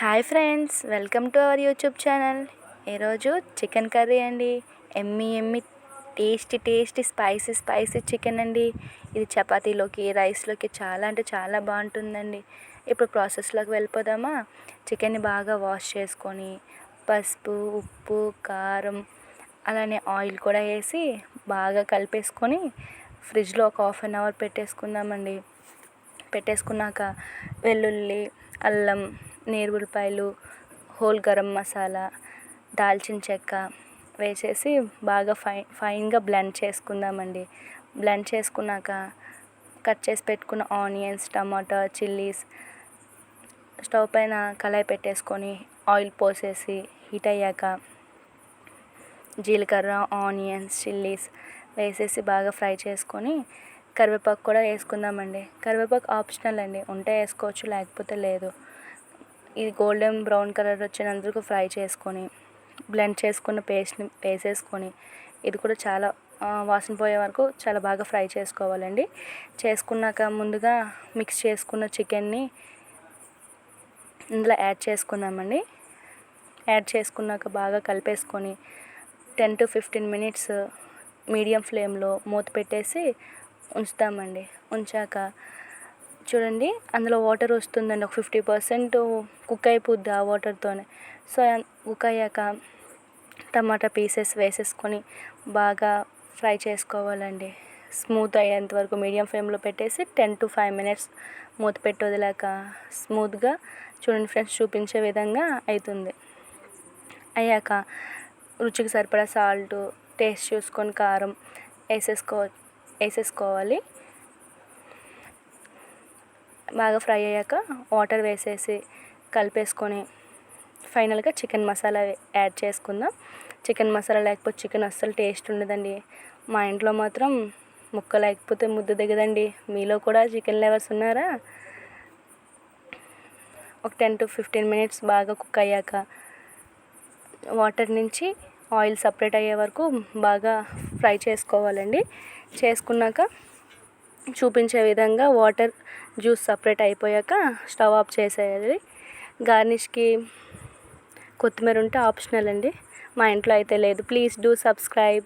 Hi friends welcome to our YouTube channel. ఈరోజు chicken curry అండి. ఎమ్మి ఎమ్మి tasty tasty spicy spicy chicken అండి. ఇది చపాతీలోకి రైస్లోకి చాలా అంటే చాలా బాగుంటుందండి. ఇప్పుడు ప్రాసెస్లోకి వెళ్ళిపోదామా? చికెన్ని బాగా వాష్ చేసుకొని పసుపు ఉప్పు కారం అలానే ఆయిల్ కూడా వేసి బాగా కలిపేసుకొని ఫ్రిడ్జ్లో ఒక హాఫ్ అన్ అవర్ పెట్టేసుకుందామండి. పెట్టేసుకున్నాక వెల్లుల్లి అల్లం నేరువులపాయలు హోల్ గరం మసాలా దాల్చిన చెక్క వేసేసి బాగా ఫైన్ ఫైన్గా బ్లెండ్ చేసుకుందామండి. బ్లెండ్ చేసుకున్నాక కట్ చేసి పెట్టుకున్న ఆనియన్స్ టమాటా చిల్లీస్ స్టవ్ పైన కళాయి పెట్టేసుకొని ఆయిల్ పోసేసి హీట్ అయ్యాక జీలకర్ర ఆనియన్స్ చిల్లీస్ వేసేసి బాగా ఫ్రై చేసుకొని కరివేపాకు కూడా వేసుకుందామండి. కరివేపాకు ఆప్షనల్ అండి. ఉంటే వేసుకోవచ్చు లేకపోతే లేదు. ఇది గోల్డెన్ బ్రౌన్ కలర్ వచ్చినందుకు ఫ్రై చేసుకొని బ్లెండ్ చేసుకున్న పేస్ట్ని వేసేసుకొని ఇది కూడా చాలా వాసన పోయే వరకు చాలా బాగా ఫ్రై చేసుకోవాలండి. చేసుకున్నాక ముందుగా మిక్స్ చేసుకున్న చికెన్ని ఇందులో యాడ్ చేసుకుందామండి. యాడ్ చేసుకున్నాక బాగా కలిపేసుకొని ten to fifteen minutes medium ఫ్లేమ్లో మూత పెట్టేసి ఉంచుతామండి. ఉంచాక చూడండి. అందులో వాటర్ వస్తుందండి. ఒక ఫిఫ్టీ పర్సెంట్ కుక్ అయిపోద్ది ఆ వాటర్తోనే సో కుక్ అయ్యాక టమాటా పీసెస్ వేసేసుకొని బాగా ఫ్రై చేసుకోవాలండి. స్మూత్ అయ్యేంత వరకు మీడియం ఫ్లేమ్లో పెట్టేసి టెన్ టు ఫైవ్ మినిట్స్ మూత పెట్టి వదిలాక స్మూత్గా చూడండి ఫ్రెండ్స్ చూపించే విధంగా అవుతుంది అయ్యాక రుచికి సరిపడా సాల్ట్ టేస్ట్ చూసుకొని కారం వేసేసుకో వేసేసుకోవాలి. బాగా ఫ్రై అయ్యాక వాటర్ వేసేసి కలిపేసుకొని ఫైనల్గా చికెన్ మసాలా యాడ్ చేసుకుందాం. చికెన్ మసాలా లేకపోతే చికెన్ అస్సలు టేస్ట్ ఉండదండి. మా ఇంట్లో మాత్రం ముక్క లేకపోతే ముద్ద దిగదండి. మీలో కూడా చికెన్ లెవర్స్ ఉన్నారా? ఒక టెన్ టు ఫిఫ్టీన్ మినిట్స్ బాగా కుక్ అయ్యాక వాటర్ నుంచి ఆయిల్ సపరేట్ అయ్యే వరకు బాగా ఫ్రై చేసుకోవాలండి. చేసుకున్నాక చూపించే విధంగా వాటర్ జ్యూస్ సపరేట్ అయిపోయాక స్టవ్ ఆఫ్ చేసేయాలి. గార్నిష్కి కొత్తిమీర ఉంటే ఆప్షనల్ అండి. మా ఇంట్లో అయితే లేదు. Please do subscribe.